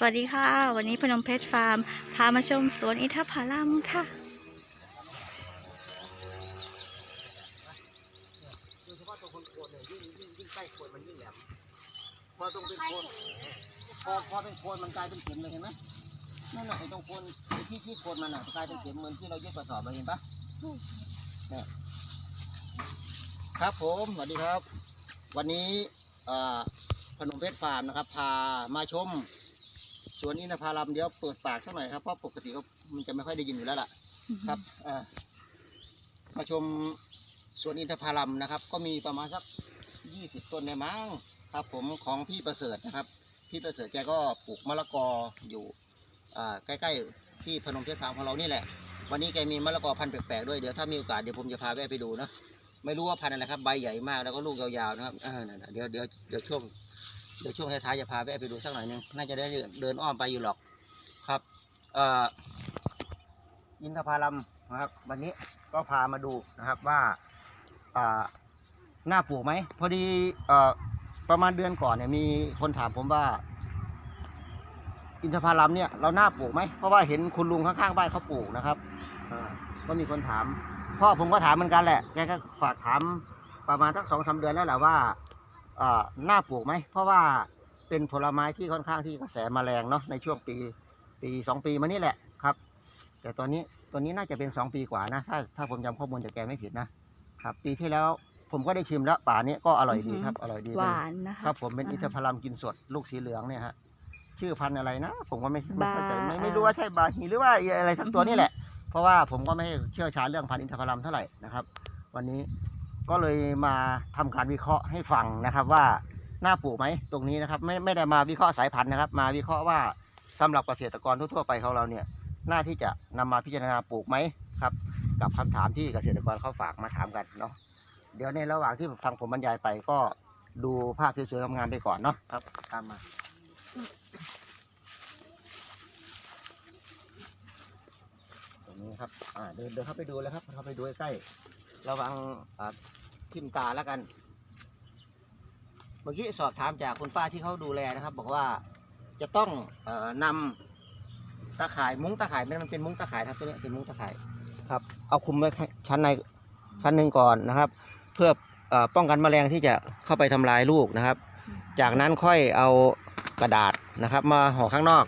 สวัสดีค่ะ วันนี้พนมเพชรฟาร์ม พามาชมสวนอินทผลัมค่ะ โดยเฉพาะตรงโคนๆเนี่ยยิ่งยิ่งยิ่งใกล้โคนมันยิ่งแหลมพอตรงเป็นโคนพอพอเป็นโคนมันกลายเป็นเข็มเลยเห็นไหมนั่นน่ะไอ้ตรงโคนไอ้ที่ที่โคนมันน่ะกลายเป็นเข็มเหมือนที่เรายึดกระสอบมาเห็นปะเนี่ยครับผมสวัสดีครับ วันนี้เอ่อพนมเพชรฟาร์มนะครับ พามาชม สวนอินทผลัมเดี๋ยวเปิดปากสักหน่อยครับ เพราะปกติก็มันจะไม่ค่อยได้ยินอยู่แล้วล่ะ ครับเอ่อมาชมสวนอินทผลัมนะครับ ก็มีประมาณสักยี่สิบต้นในมั้งครับ ผมของพี่ประเสริฐนะครับ พี่ประเสริฐแกก็ปลูกมะละกออยู่อ่าใกล้ๆที่พนมเพชรฟาร์มของเรานี่แหละ วันนี้แกมีมะละกอพันธุ์แปลกๆด้วย เดี๋ยวถ้ามีโอกาสเดี๋ยวผมจะพาแวะไปดูนะ ไม่รู้ว่าพันธุ์อะไรครับ ใบใหญ่มากแล้วก็ลูกยาวๆนะครับเออนั่นน่ะเดี๋ยวเดี๋ยวเดี๋ยวช่วง เดี๋ยวช่วงท้ายๆจะพาแวะไปดูสักหน่อยนึงน่าจะได้เดินอ้อมไปอยู่หรอกครับอินทผลัมนะครับ วันนี้ก็พามาดูนะครับว่าอ่าน่าปลูกไหมพอดีอประมาณเดือนก่อนเนี่ยมีคนถามผมว่า อินทผลัมเนี่ยเราน่าปลูกไหมเพราะว่าเห็นคุณลุงข้างๆบ้านเขาปลูกนะครับก็มีคนถามพ่อผมก็ถามเหมือนกันแหละแกก็ฝากถามประมาณสักสองสาเดือนแล้วแหละว่า เอ่อน่าปลูกไหม เพราะว่าเป็นผลไม้ที่ค่อนข้างที่กระแสมาแรงเนาะในช่วงปีปีสองปีมานี่แหละครับ แต่ตอนนี้ตัวนี้น่าจะเป็น2ปีกว่านะ ถ้าถ้าผมจำข้อมูลจากแกไม่ผิดนะครับ ปีที่แล้วผมก็ได้ชิมแล้วป่านี้ก็อร่อยดีครับ อร่อยดีหเลยวานนะคะครับผมเป็นอ่าอินทผลัมกินสดลูกสีเหลืองเนี่ยฮะชื่อพันธุ์อะไรนะ ผมก็ไม่ไม่เข้าใจบาไม่ไม่รู้ว่าใช่บาฮีหรือว่าอะไรทั้งตัวนี่แหละ เพราะว่าผมก็ไม่เชี่ยวชาญเรื่องพันธุ์อินทผลัมเท่าไหร่นะครับ วันนี้ ก็เลยมาทำการวิเคราะห์ให้ฟังนะครับว่าน่าปลูกไหมตรงนี้นะครับ ไม่ไม่ได้มาวิเคราะห์สายพันธุ์นะครับ มาวิเคราะห์ว่าสำหรับเกษตรกรทั่วๆไปของเราเนี่ยน่าที่จะนำมาพิจารณาปลูกไหมครับ กับคำถามที่เกษตรกรเขาฝากมาถามกันเนาะเดี๋ยวในระหว่างที่ฟังผมบรรยายไปก็ดูภาพสวยๆงามๆไปก่อนเนาะครับตามมาตรงนี้ครับอ่าเดินเดินเข้าไปดูแล้วครับเข้าไปดูใกล้ๆระวังอ่า ทิ่มตาแล้วกัน เมื่อกี้สอบถามจากคุณป้าที่เขาดูแลนะครับ บอกว่าจะต้องเออนำตาข่ายมุ้งตาข่ายมันมันเป็นมุ้งตาข่ายนะครับตัวเนี้ยเป็นมุ้งตาข่ายครับ เอาคุมไว้ชั้นในชั้นหนึ่งก่อนนะครับ เพื่อเอ่อป้องกันแมลงที่จะเข้าไปทำลายลูกนะครับ จากนั้นค่อยเอากระดาษนะครับ มาห่อข้างนอก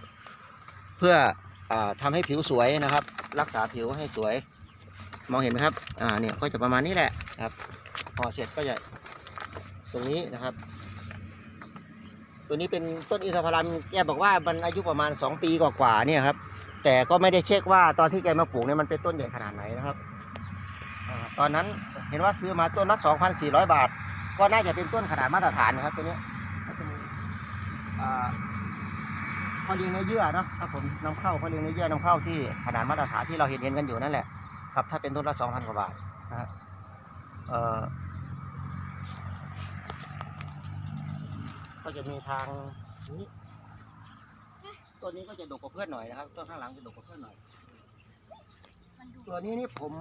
เพื่อเออทำให้ผิวสวยนะครับ รักษาผิวให้สวย มองเห็นไหมครับอ่าเนี่ยก็จะประมาณนี้แหละครับ ห่อเสร็จก็จะตรงนี้นะครับ ตัวนี้เป็นต้นอินทผลัมแกบอกว่ามันอายุประมาณ 2 ปีกว่าๆเนี่ยครับ แต่ก็ไม่ได้เช็คว่าตอนที่แกมาปลูกเนี่ยมันเป็นต้นใหญ่ขนาดไหนนะครับตอนนั้นเห็นว่าซื้อมาต้นละ 2,400 บาท ก็น่าจะเป็นต้นขนาดมาตรฐานนะครับตัวนี้พอเลี้ยงเนื้อเยื่อเนาะครับผมนำเข้าพอเลี้ยงเนื้อเยื่อนำเข้าที่ขนาดมาตรฐานที่เราเห็นเห็นกันอยู่นั่นแหละครับถ้าเป็นต้นละ2,000กว่าบาทนะฮะเอ่อ ก็จะมีทางนี้ตัวนี้ก็จะดกกว่าเพื่อนหน่อยนะครับต้นข้างหลังจะดกกว่าเพื่อนหน่อย ตัวนี้นี่ผม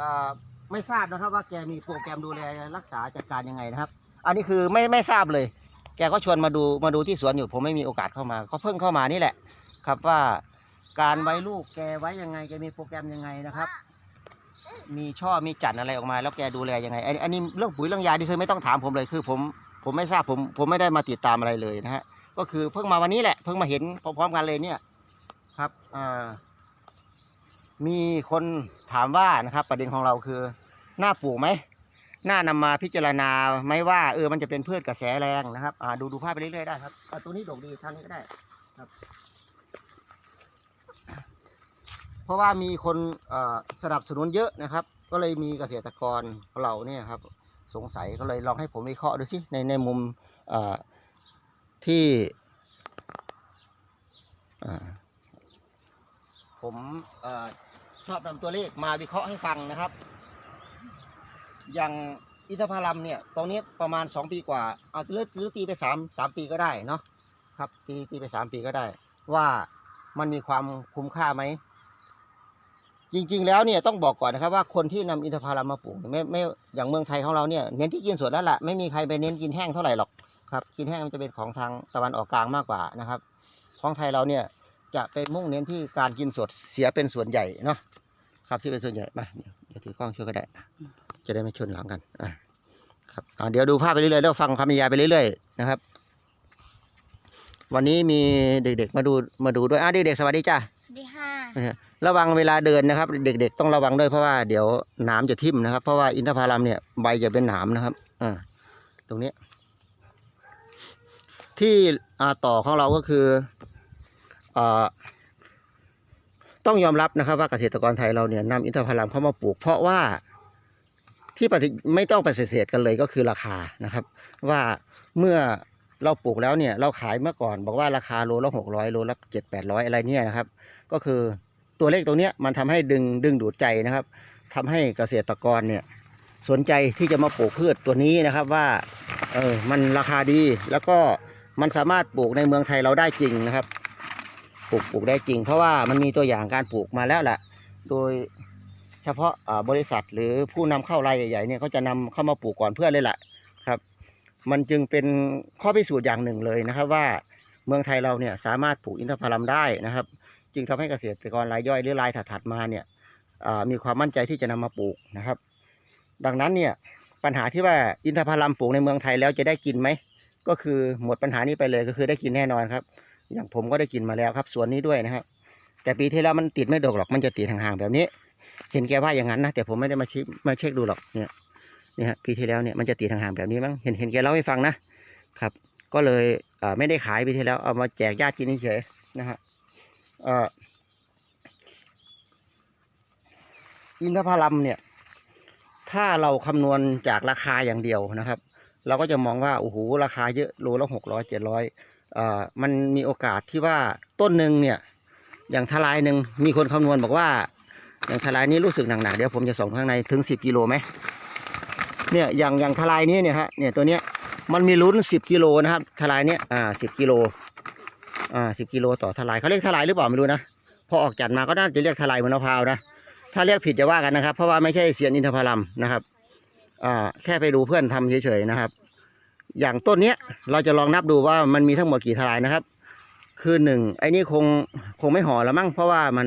อ่าไม่ทราบนะครับ ว่าแกมีโปรแกรมดูแลรักษาจัดการยังไงนะครับ อันนี้คือไม่ไม่ทราบเลย แกก็ชวนมาดูมาดูที่สวนอยู่ ผมไม่มีโอกาสเข้ามา ก็เพิ่งเข้ามานี่แหละ ครับว่าการไว้ลูกแกไว้ยังไงแกมีโปรแกรมยังไงนะครับ มีช่อมีจันทร์อะไรออกมา แล้วแกดูแลยังไงอันอันนี้เรื่องปุ๋ยเรื่องยานี่คือไม่ต้องถามผมเลยคือผม ผมไม่ทราบผมผมไม่ได้มาติดตามอะไรเลยนะฮะก็คือเพิ่งมาวันนี้แหละ เพิ่งมาเห็นพร้อมๆกันเลยเนี่ยครับมีคนถามว่านะครับ ประเด็นของเราคือหน้าปลูกไหมหน้านำมาพิจารณาไหมว่าเออมันจะเป็นพืชกระแสแรงนะครับอ่าดูดูภาพไปเรื่อยๆได้ครับตัวนี้ดกดีทางนี้ก็ได้ครับ เพราะว่ามีคนสนับสนุนเยอะนะครับ ก็เลยมีเกษตรกรเราเนี่ยครับ สงสัยก็เลยลองให้ผมวิเคราะห์ดูสิในในมุมที่ผมอชอบนำตัวเลขมาวิเคราะห์ให้ฟังนะครับ อย่างอินทผลัมเนี่ยตรงนี้ประมาณ 2 ปีกว่า เอาหรือหรือตีไป3 3ปีก็ได้เนาะครับตีตีไป 3 ปีก็ได้ ว่ามันมีความคุ้มค่าไหม จริง ๆ แล้วเนี่ยต้องบอกก่อนนะครับว่าคนที่นำอินทผลัมมาปลูกไม่ไม่อย่างเมืองไทยของเราเนี่ยเน้นที่กินสดแล้วล่ะไม่มีใครไปเน้นกินแห้งเท่าไหร่หรอกครับกินแห้งมันจะเป็นของทางตะวันออกกลางมากกว่านะครับ ของไทยเราเนี่ยจะไปมุ่งเน้นที่การกินสดเสียเป็นส่วนใหญ่เนาะครับที่เป็นส่วนใหญ่มาเดี๋ยวถือกล้องช่วยก็ได้จะได้ไม่ชนหลังกันอะครับเดี๋ยวดูภาพไปเรื่อยๆแล้วฟังคำบรรยายไปเรื่อยๆนะครับ วันนี้มีเด็กๆมาดูมาดูด้วยอะเด็กๆสวัสดีจ้า ระวังเวลาเดินนะครับ เด็ก ๆ ต้องระวังด้วยเพราะว่าเดี๋ยวหนามจะทิ่มนะครับ เพราะว่าอินทผลัมเนี่ยใบจะเป็นหนามนะครับอ่าตรงนี้ ที่ต่อของเราก็คืออต้องยอมรับนะครับ ว่าเกษตรกรไทยเราเนี่ยนำอินทผลัมเข้ามาปลูก เพราะว่าที่ปฏิไม่ต้องปฏิเสธกันเลยก็คือราคานะครับ ว่าเมื่อ เราปลูกแล้วเนี่ยเราขายเมื่อก่อน บอกว่าราคาโลละหกร้อยโลละเจ็ดแปดร้อยอะไรเนี่ยนะครับ ก็คือตัวเลขตรงเนี้ยมันทำให้ดึงดึงดูดใจนะครับทำให้เกษตรกรเนี่ยสนใจที่จะมาปลูกพืชตัวนี้นะครับว่าเออมันราคาดีแล้วก็มันสามารถปลูกในเมืองไทยเราได้จริงนะครับ ปลูกปลูกได้จริง เพราะว่ามันมีตัวอย่างการปลูกมาแล้วแหละโดยเฉพาะบริษัทหรือผู้นำเข้ารายใหญ่ๆเนี่ยเขาจะนำเข้ามาปลูกก่อนเพื่อนเลยแหละ มันจึงเป็นข้อพิสูจน์อย่างหนึ่งเลยนะครับ ว่าเมืองไทยเราเนี่ยสามารถปลูกอินทผลัมได้นะครับ จึงทำให้เกษตรกรรายย่อยหรือรายถัดๆมาเนี่ยมีความมั่นใจที่จะนำมาปลูกนะครับ ดังนั้นเนี่ยปัญหาที่ว่าอินทผลัมปลูกในเมืองไทยแล้วจะได้กินไหมก็คือหมดปัญหานี้ไปเลยก็คือได้กินแน่นอนครับ อย่างผมก็ได้กินมาแล้วครับสวนนี้ด้วยนะครับ แต่ปีที่แล้วมันติดไม่ดกหรอกมันจะติดห่างๆแบบนี้ เห็นแกว่าอย่างนั้นนะแต่ผมไม่ได้มาช็คมาเช็คดูหรอกเนี่ย นี่ฮะปีที่แล้วเนี่ยมันจะติดห่างๆแบบนี้มั้งเห็นเห็นแกเล่าให้ฟังนะครับ ก็เลยไม่ได้ขายปีที่แล้วเอามาแจกญาติกินเฉยนะฮะอินทผลัมเนี่ย ถ้าเราคำนวณจากราคาอย่างเดียวนะครับ เราก็จะมองว่าโอ้โหราคาเยอะโลละหกร้อยเจ็ดร้อยมันมีโอกาสที่ว่าต้นหนึ่งเนี่ย อย่างทลายหนึ่งมีคนคำนวณบอกว่า อย่างทลายนี้รู้สึกหนักๆเดี๋ยวผมจะส่งข้างในถึงสิบกิโลไหม เนี่ยอย่างอย่างทลายนี้เนี่ยฮะเนี่ยตัวเนี้ยมันมีลุ้นสิบกิโลนะครับทลายเนี้ยอ่าสิบกิโลอ่าสิบกิโลต่อทลายเขาเรียกทลายหรือเปล่าไม่รู้นะพอออกจัดมาก็น่าจะเรียกทลายมือนมะพร้าวนะถ้าเรียกผิดจะว่ากันนะครับ เพราะว่าไม่ใช่เสียนอินทผลัมนะครับอ่าแค่ไปดูเพื่อนทำเฉยๆนะครับ อย่างต้นเนี้ยเราจะลองนับดูว่ามันมีทั้งหมดกี่ทลายนะครับ คือหนึ่งไอ้นี่คงคงไม่ห่อแล้วมั้งเพราะว่ามัน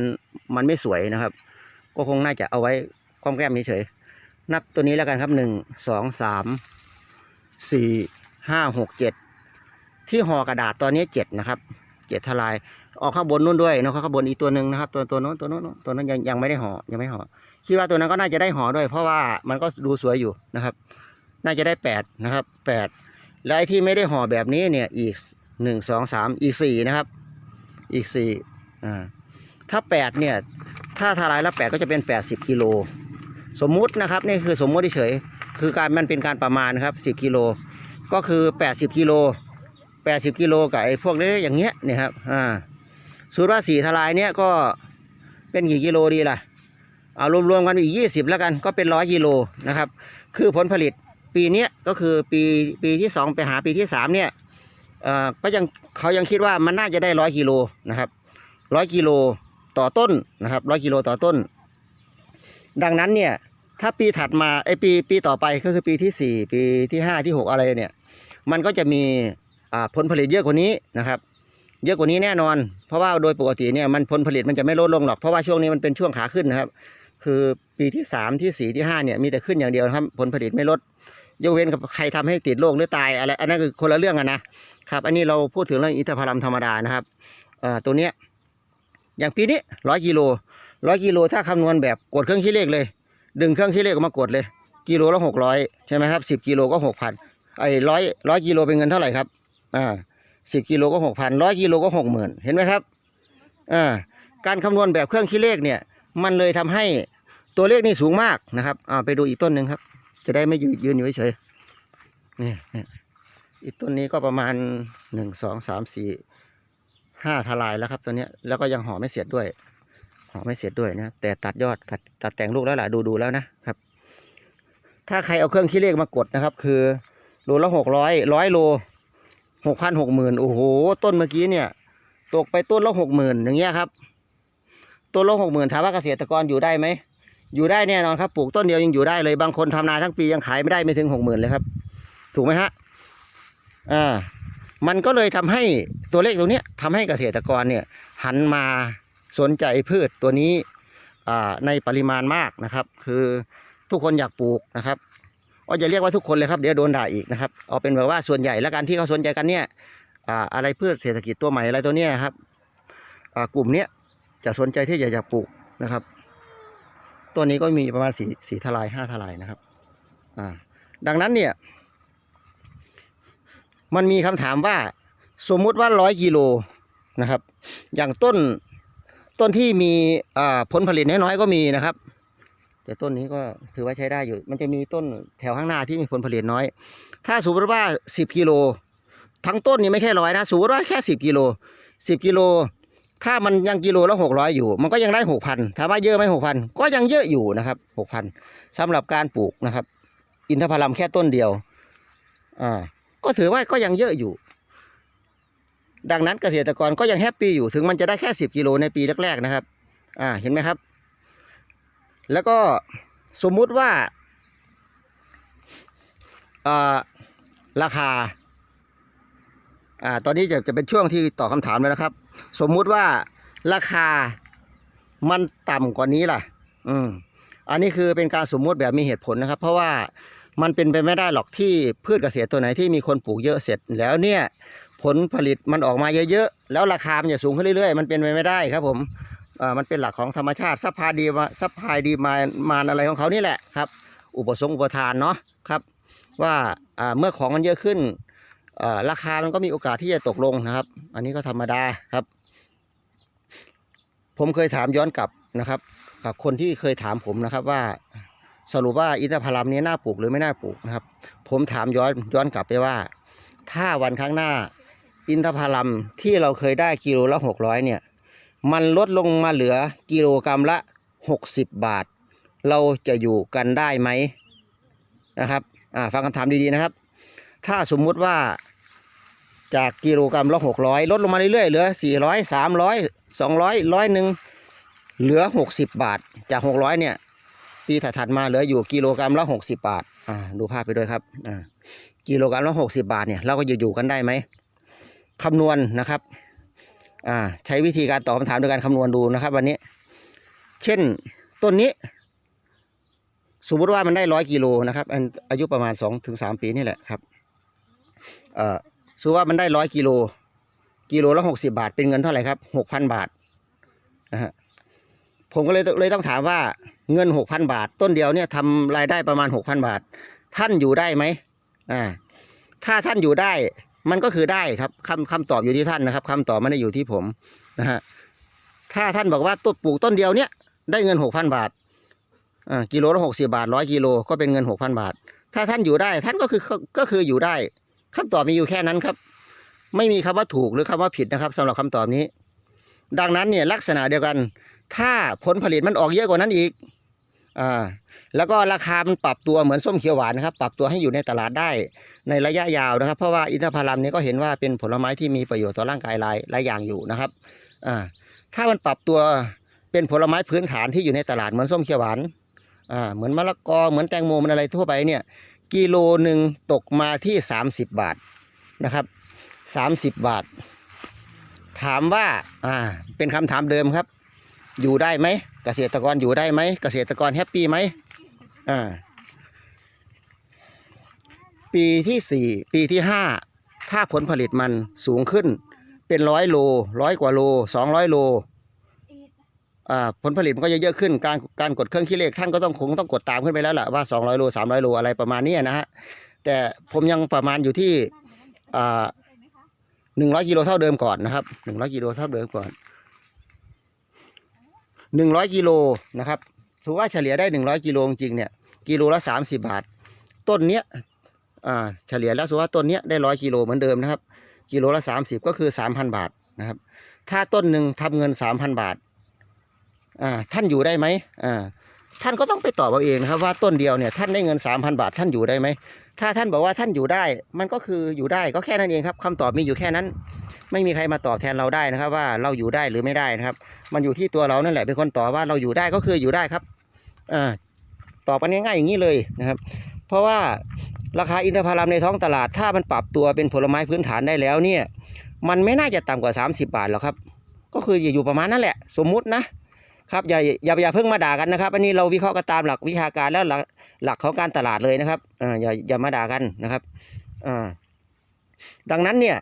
มันไม่สวยนะครับ ก็คงน่าจะเอาไว้ความแก้มเฉยๆ นับตัวนี้แล้วกันครับหนึ่งสองสามสี่ห้าหกเจ็ดที่ห่อกระดาษตอนนี้เจ็ดนะครับเจ็ดทลาย ออกข้างบนนู่นด้วยเนาะข้างบนอีกตัวหนึ่งนะครับ ตัวตัวโน้นตัวโน้นตัวนั้นยังยังไม่ได้ห่อยังไม่ห่อคิดว่าตัวนั้นก็น่าจะได้ห่อด้วย เพราะว่ามันก็ดูสวยอยู่นะครับ น่าจะได้แปดนะครับแปดแล้วไอ้ที่ไม่ได้ห่อแบบนี้เนี่ยอีกหนึ่งสองสามอีกสี่นะครับ อีกสี่อ่าถ้าแปดเนี่ยถ้าทลายละแปดก็จะเป็นแปดสิบกิโล สมมุตินะครับนี่คือสมมุติเฉยคือการมันเป็นการประมาณครับสิบกิโลก็คือแปดสิบกิโลแปดสิบกิโลกับไอ้พวกเล็กๆอย่างเงี้ยเนี่ยครับอ่าสูตรว่าสี่ทลายเนี่ยก็เป็นกี่กิโลดีล่ะเอารวมๆกันอีกยี่สิบแล้วกันก็เป็นร้อยกิโลนะครับ คือผลผลิตปีเนี้ยก็คือปีปีที่สองไปหาปีที่สามเนี่ยเอ่อก็ยังเขายังคิดว่ามันน่าจะได้ร้อยกิโลนะครับร้อยกิโลต่อต้นนะครับร้อยกิโลต่อต้น ดังนั้นเนี่ย ถ้าปีถัดมาไอปีปีต่อไปก็คือปีที่สี่ปีที่ห้าที่หกอะไรเนี่ย มันก็จะมีผลผลิตเยอะกว่านี้นะครับ เยอะกว่านี้แน่นอน เพราะว่าโดยปกติเนี่ยมันผลผลิตมันจะไม่ลดลงหรอกเพราะว่าช่วงนี้มันเป็นช่วงขาขึ้นนะครับ คือปีที่สามที่สี่ที่ห้าเนี่ยมีแต่ขึ้นอย่างเดียวครับผลผลิตไม่ลดยกเว้นกับใครทำให้ติดโรคหรือตายอะไรอันนั้นคือคนละเรื่องกันนะครับ อันนี้เราพูดถึงเรื่องอินทผลัมธรรมดานะครับเอ่อตัวเนี้ยอย่างปีนี้ร้อยกิโลร้อยกิโลถ้าคำนวณแบบกดเครื่องคิดเลขเลย ดึงเครื่องคิดเลขออกมากดเลย กิโลละหกร้อยใช่ไหมครับสิบกิโลก็หกพันไอ้ร้อยร้อยกิโลเป็นเงินเท่าไหร่ครับอ่าสิบกิโลก็หกพันร้อยกิโลก็หกหมื่นเห็นไหมครับอ่าการคำนวณแบบเครื่องคิดเลขเนี่ย มันเลยทำให้ตัวเลขนี่สูงมากนะครับอ่าไปดูอีกต้นหนึ่งครับ จะได้ไม่ยืนยืนอยู่เฉยนี่นี่อีกต้นนี้ก็ประมาณหนึ่งสองสามสี่ห้าทลายแล้วครับตัวเนี้ยแล้วก็ยังห่อไม่เสร็จด้วย ไม่เสร็จด้วยนะแต่ตัดยอดตัดตัดแต่งลูกแล้วล่ะดูดูแล้วนะครับ ถ้าใครเอาเครื่องคิดเลขมากดนะครับ คือโลละหกร้อยร้อยโลหกพันหกหมื่นโอ้โห ต้นเมื่อกี้เนี่ย ตกไปต้นละหกหมื่นอย่างเงี้ยครับ ต้นละหกหมื่นถามว่าเกษตรกรอยู่ได้ไหมอยู่ได้แน่นอนครับปลูกต้นเดียวยังอยู่ได้เลยบางคนทำนาทั้งปียังขายไม่ได้ไม่ถึงหกหมื่นเลยครับ ถูกไหมฮะอ่ามันก็เลยทำให้ตัวเลขตรงเนี้ยทำให้เกษตรกรเนี่ยหันมา สนใจพืชตัวนี้ในปริมาณมากนะครับ คือทุกคนอยากปลูกนะครับก็จะเรียกว่าทุกคนเลยครับเดี๋ยวโดนด่าอีกนะครับเอาเป็นแบบว่าส่วนใหญ่และการที่เขาสนใจกันเนี่ยออะไรพืชเศรษฐกิจตัวใหม่อะไรตัวนี้นะครับกลุ่มเนี้ยจะสนใจที่อยากจะปลูกนะครับ ตัวนี้ก็มีประมาณสี่สี่ทลายห้าทลายนะครับอ่าดังนั้นเนี่ยมันมีคำถามว่าสมมุติว่าร้อยกิโลนะครับ อย่างต้น ต้นที่มีผลผลิตน้อยๆก็มีนะครับ แต่ต้นนี้ก็ถือว่าใช้ได้อยู่ มันจะมีต้นแถวข้างหน้าที่มีผลผลิตน้อย ถ้าสมมติว่าสิบกิโล ทั้งต้นนี่ไม่แค่ร้อยนะสมมติว่าแค่สิบกิโลสิบกิโล ถ้ามันยังกิโลละหกร้อยอยู่ มันก็ยังได้หกพันถามว่าเยอะไหมหกพันก็ยังเยอะอยู่นะครับหกพันสำหรับการปลูกนะครับ อินทผลัมแค่ต้นเดียวอ่าก็ถือว่าก็ยังเยอะอยู่ ดังนั้นเกษตรกรก็ยังแฮปปี้อยู่ถึงมันจะได้แค่สิบกิโลในปีแรกๆนะครับอ่าเห็นไหมครับ แล้วก็สมมุติว่าอ่าราคาอ่าตอนนี้จะจะเป็นช่วงที่ตอบคำถามแล้วนะครับ สมมุติว่าราคามันต่ำกว่านี้ล่ะ อืมอันนี้คือเป็นการสมมุติแบบมีเหตุผลนะครับ เพราะว่ามันเป็นไปไม่ได้หรอกที่พืชเกษตรตัวไหนที่มีคนปลูกเยอะเสร็จแล้วเนี่ย ผลผลิตมันออกมาเยอะๆ แล้วราคามันจะสูงขึ้นเรื่อยๆ มันเป็นไปไม่ได้ครับผมอ่ามันเป็นหลักของธรรมชาติซัพพลายดีมาซัพพลายดีมามานอะไรของเขานี่แหละครับ อุปสงค์อุปทานเนาะครับ ว่าอ่าเมื่อของมันเยอะขึ้นอ่าราคามันก็มีโอกาสที่จะตกลงนะครับ อันนี้ก็ธรรมดาครับ ผมเคยถามย้อนกลับนะครับกับคนที่เคยถามผมนะครับว่าสรุปว่าอินทผลัมนี้น่าปลูกหรือไม่น่าปลูกนะครับ ผมถามย้อนย้อนกลับไปว่า ถ้าวันข้างหน้า อินทผลัมที่เราเคยได้กิโลละหกร้อยเนี่ย มันลดลงมาเหลือกิโลกรรัมละหกสิบบาท เราจะอยู่กันได้ไหมนะครับฟังคำถามดีๆนะครับ ถ้าสมมุติว่าจากกิโลกรรัมละหกร้อยลดลงมาเรื่อยๆเหลือสี่ร้อยสามร้อยสองร้อยร้อยหนึ่งเหลือหกสิบบาท จากหกร้อยเนี่ยปีถัดมาเหลืออยู่กิโลกรรัมละหกสิบาทอ่าดูภาพไปด้วยครับอ่ากิโลกรรัมละหกสิบาทเนี่ยเราก็อยู่อยู่กันได้ไหม คำนวณนะครับอ่าใช้วิธีการตอบคำถามโดยการคำนวณดูนะครับ วันนี้ เช่นต้นนี้ สมมติว่ามันได้ร้อยกิโลนะครับอายุประมาณสองถึงสามปีนี่แหละครับเอ่อสมมติว่ามันได้ร้อยกิโลกิโลละหกสิบาท เป็นเงินเท่าไหร่ครับหกพันบาทนะฮะผมก็เลยเลยต้องถามว่าเงินหกพันบาท ต้นเดียวเนี่ยทำรายได้ประมาณหกพันบาท ท่านอยู่ได้ไหมอ่าถ้าท่านอยู่ได้ มันก็คือได้ครับคำคำตอบอยู่ที่ท่านนะครับคำตอบไม่ได้อยู่ที่ผมนะฮะถ้าท่านบอกว่าต้นปลูกต้นเดียวเนี่ยได้เงินหกพันบาทอ่ากิโลละหกสิบาทร้อยกิโลก็เป็นเงินหกพันบาท ถ้าท่านอยู่ได้ท่านก็คือก็คืออยู่ได้คำตอบมีอยู่แค่นั้นครับ ไม่มีคำว่าถูกหรือคำว่าผิดนะครับสำหรับคำตอบนี้ ดังนั้นเนี่ยลักษณะเดียวกัน ถ้าผลผลิตมันออกเยอะกว่านั้นอีกอ่าแล้วก็ราคามันปรับตัวเหมือนส้มเขียวหวานนะครับ ปรับตัวให้อยู่ในตลาดได้ ในระยะยาวนะครับ เพราะว่าอินทผลัมนี่ยก็เห็นว่าเป็นผลไม้ที่มีประโยชน์ต่อร่างกายหลายหลายอย่างอยู่นะครับอ่าถ้ามันปรับตัวเป็นผลไม้พื้นฐานที่อยู่ในตลาดเหมือนส้มเขียวหวานอ่าเหมือนมะละกอเหมือนแตงโมมันอะไรทั่วไปเนี่ยกิโลหนึ่งตกมาที่ 30 บาทนะครับ30 บาท ถามว่าอ่าเป็นคำถามเดิมครับ อยู่ได้ไหมเกษตรกรอยู่ได้ไหมเกษตรกรแฮปปี้ไหมอ่า ปีที่สี่ปีที่ห้าถ้าผลผลิตมันสูงขึ้น เป็นร้อยโลร้อยกว่าโลสองร้อยโลอ่าผลผลิตมันก็จะเยอะขึ้น การการกดเครื่องคิดเลขท่านก็ต้องคงต้องกดตามขึ้นไปแล้วล่ะว่า 200 โล 300 โลอะไรประมาณนี้นะฮะ แต่ผมยังประมาณอยู่ที่อ่าหนึ่งร้อยกิโลเท่าเดิมก่อนนะครับหนึ่งร้อยกิโลเท่าเดิมก่อนหนึ่งร้อยกิโลนะครับถือว่าเฉลี่ยได้หนึ่งร้อยกิโลจริงเนี่ยกิโลละสามสิบาท ต้นเนี้ย เฉลี่ยแล้วสมมติว่าต้นเนี้ยได้ร้อยกิโลเหมือนเดิมนะครับ กิโลละสามสิบก็คือสามพันบาทนะครับ ถ้าต้นหนึ่งทำเงินสามพันบาทอ่าท่านอยู่ได้ไหมอ่าท่านก็ต้องไปตอบเอาเองนะครับว่าต้นเดียวเนี่ยท่านได้เงินสามพันบาทท่านอยู่ได้ไหมถ้าท่านบอกว่าท่านอยู่ได้ มันก็คืออยู่ได้ก็แค่นั้นเองครับคำตอบมีอยู่แค่นั้น ไม่มีใครมาตอบแทนเราได้นะครับ ว่าเราอยู่ได้หรือไม่ได้นะครับ มันอยู่ที่ตัวเรานั่นแหละเป็นคนตอบว่าเราอยู่ได้ก็คืออยู่ได้ครับอ่าตอบกันง่ายๆอย่างนี้เลยนะครับ เพราะว่า ราคาอินทผลัมในท้องตลาด ถ้ามันปรับตัวเป็นผลไม้พื้นฐานได้แล้วเนี่ย มันไม่น่าจะต่ำกว่า 30 บาทหรอกครับ ก็คืออยู่ประมาณนั้นแหละ สมมุตินะครับอย่าอย่าอย่าเพิ่งมาด่ากันนะครับ อันนี้เราวิเคราะห์กันตามหลักวิชาการแล้วหลักหลักของการตลาดเลยนะครับอ่าอย่าอย่ามาด่ากันนะครับอ่าดังนั้นเนี่ย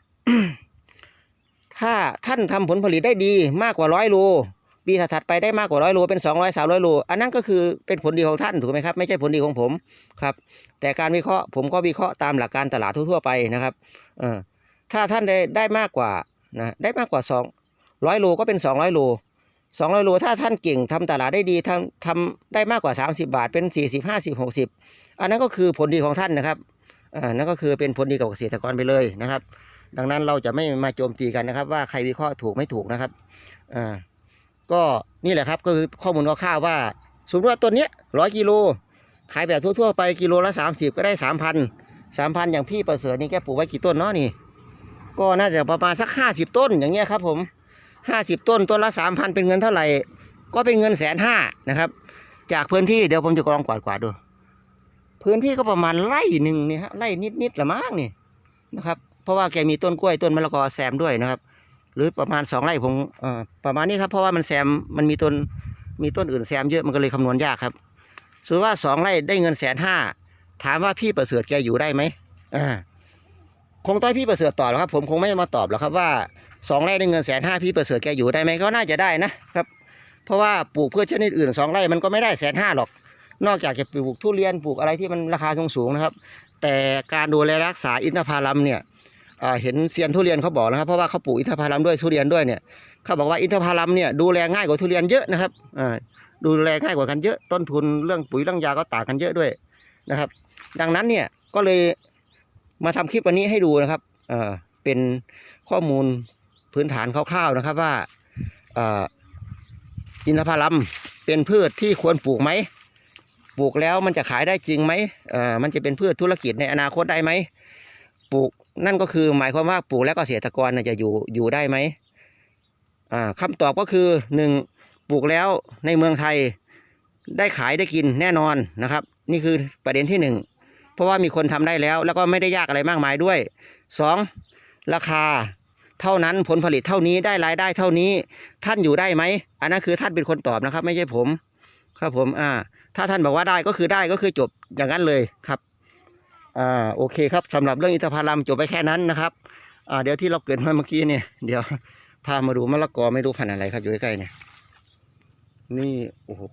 ถ้าท่านทำผลผลิตได้ดีมากกว่าร้อยโล ปีถัดไปได้มากกว่าร้อยโลเป็น 2 0 0 300โลอันนั้นก็คือเป็นผลดีของท่านถูกไหมครับไม่ใช่ผลดีของผมครับแต่การวิเคราะห์ผมก็วิเคราะห์ตามหลักการตลาดทั่วๆไปนะครับเออถ้าท่านได้ได้มากกว่านะได้มากกว่า 2 0 0โลก็เป็น 200โล200โลถ้าท่านเก่งทำตลาดได้ดีทำทำได้มากกว่า 30 บาทเป็น 40 50 60 อันนั้นก็คือผลดีของท่านนะครับอ่านั่นก็คือเป็นผลดีกับเกษตรกรไปเลยนะครับ ดังนั้นเราจะไม่มาโจมตีกันนะครับ ว่าใครวิเคราะห์ถูกไม่ถูกนะครับอ่า ก็นี่แหละครับก็คือข้อมูลคร่าวๆว่า สมมติว่าตัวเนี้ยร้อยกิโลขายแบบทั่วๆไปกิโลละ 30 ก็ได้ 3,000 3,000 อย่างพี่ประเสริฐนี่แกปลูกไว้กี่ต้นเนาะนี่ ก็น่าจะประมาณสัก 50 ต้นอย่างเงี้ยครับผม 50 ต้นต้นละ 3,000 เป็นเงินเท่าไหร่ ก็เป็นเงินแสนห้านะครับ จากพื้นที่เดี๋ยวผมจะกรองกวาดกวาดๆดู พื้นที่ก็ประมาณไร่หนึ่งนี่ฮะไร่นิดๆละมั้งนี่นะครับ เพราะว่าแกมีต้นกล้วยต้นมะละกอแซมด้วยนะครับ หรือประมาณสองไร่ผมประมาณนี้ครับเพราะว่ามันแซมมันมีต้นมีต้นอื่นแซมเยอะมันก็เลยคำนวณยากครับสมมติว่าสองไร่ได้เงินแสนห้าถามว่าพี่ประเสริฐแกอยู่ได้ไหมอ่าคงต้องพี่ประเสริฐตอบแล้วครับ ผมคงไม่มาตอบหรอกครับว่าสองไร่ได้เงินแสนห้าพี่ประเสริฐแกอยู่ได้ไหมก็น่าจะได้นะครับ เพราะว่าปลูกพืชชนิดอื่นสองไร่มันก็ไม่ได้แสนห้าหรอก นอกจากจะปลูกทุเรียนปลูกอะไรที่มันราคาสูงๆนะครับ แต่การดูแลรักษาอินทผลัมเนี่ย เห็นเซียนทุเรียนเขาบอกนะครับ เพราะว่าเขาปลูกอินทผลัมด้วยทุเรียนด้วยเนี่ยเขาบอกว่าอินทผลัมเนี่ยดูแลง่ายกว่าทุเรียนเยอะนะครับดูแลง่ายกว่ากันเยอะต้นทุนเรื่องปุ๋ยเรื่องยาก็ต่างกันเยอะด้วยนะครับ ดังนั้นเนี่ยก็เลยมาทำคลิปวันนี้ให้ดูนะครับเป็นข้อมูลพื้นฐานคร่าวๆนะครับว่าอินทผลัมเป็นพืชที่ควรปลูกไหมปลูกแล้วมันจะขายได้จริงไหมมันจะเป็นพืชธุรกิจในอนาคตได้ไหมปลูก นั่นก็คือหมายความว่าปลูกแล้วเกษตรกรจะอยู่อยู่ได้ไหมอ่าคำตอบก็คือหนึ่งปลูกแล้วในเมืองไทยได้ขายได้กินแน่นอนนะครับ นี่คือประเด็นที่หนึ่งเพราะว่ามีคนทำได้แล้ว แล้วก็ไม่ได้ยากอะไรมากมายด้วยสองราคาเท่านั้นผลผลิตเท่านี้ได้รายได้เท่านี้ท่านอยู่ได้ไหมอันนั้นคือท่านเป็นคนตอบนะครับ ไม่ใช่ผม ครับผมอ่าถ้าท่านบอกว่าได้ก็คือได้ก็คือจบอย่างนั้นเลยครับ อ่าโอเคครับสำหรับเรื่องอินทผลัมจบไปแค่นั้นนะครับอ่าเดี๋ยวที่เราเกิดมาเมื่อกี้เนี่ยเดี๋ยวพามาดูมะละกอไม่รู้พันธุ์อะไรครับอยู่ใกล้ๆเนี่ยนี่โอ้โห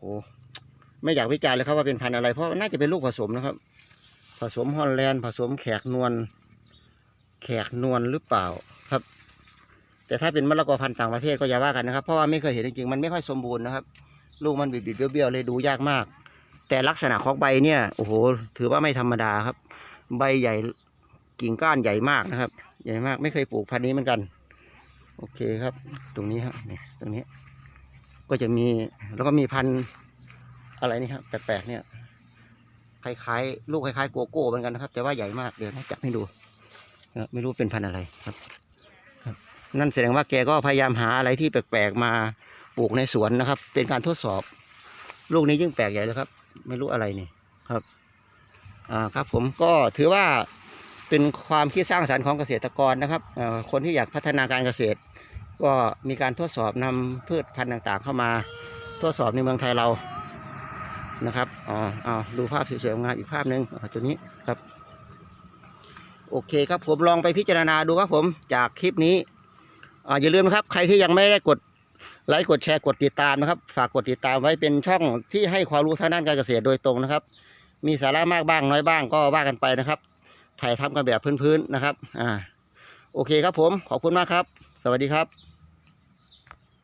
ไม่อยากวิจารณ์เลยครับว่าเป็นพันธุ์อะไรเพราะน่าจะเป็นลูกผสมนะครับ ผสมฮอลแลนด์ผสมแขกนวลแขกนวลหรือเปล่าครับ แต่ถ้าเป็นมะละกอพันธุ์ต่างประเทศก็อย่าว่ากันนะครับ เพราะว่าไม่เคยเห็นจริงๆมันไม่ค่อยสมบูรณ์นะครับ ลูกมันบิดๆเบี้ยวๆเลยดูยากมาก แต่ลักษณะของใบเนี่ยโอ้โหถือว่าไม่ธรรมดาครับ ใบใหญ่กิ่งก้านใหญ่มากนะครับ ใหญ่มากไม่เคยปลูกพันธุ์นี้เหมือนกัน โอเคครับ ตรงนี้ครับนี่ตรงนี้ ก็จะมีแล้วก็มีพันธุ์อะไรนี่ครับแปลกๆเนี่ยคล้ายๆ ลูกคล้ายๆโกโก้เหมือนกันนะครับ แต่ว่าใหญ่มากเดี๋ยวนะจับให้ดูไม่รู้เป็นพันธุ์อะไรครับครับนั่นแสดงว่าแกก็พยายามหาอะไรที่แปลกๆมาปลูกในสวนนะครับ เป็นการทดสอบ ลูกนี้ยิ่งแปลกใหญ่เลยครับ ไม่รู้อะไรนี่ครับ อ่าครับผมก็ถือว่าเป็นความคิดสร้างสรรค์ของเกษตรกรนะครับคนที่อยากพัฒนาการเกษตร ก็มีการทดสอบนำพืชพันธุ์ต่างๆ เข้ามาทดสอบในเมืองไทยเรานะครับอ๋ออดูภาพสวยๆงามอีกภาพหนึ่งตัวนี้ครับ โอเคครับผมลองไปพิจารณาดูครับผมจากคลิปนี้ออย่าลืมนะครับ ใครที่ยังไม่ได้กดไลค์กดแชร์กดติดตามนะครับ ฝากกดติดตามไว้เป็นช่องที่ให้ความรู้ทางด้านการเกษตรโดยตรงนะครับ มีสาระมากบ้างน้อยบ้างก็ว่ากันไปนะครับ ถ่ายทำกันแบบพื้นๆนะครับ อ่า โอเคครับผม ขอบคุณมากครับ สวัสดีครับ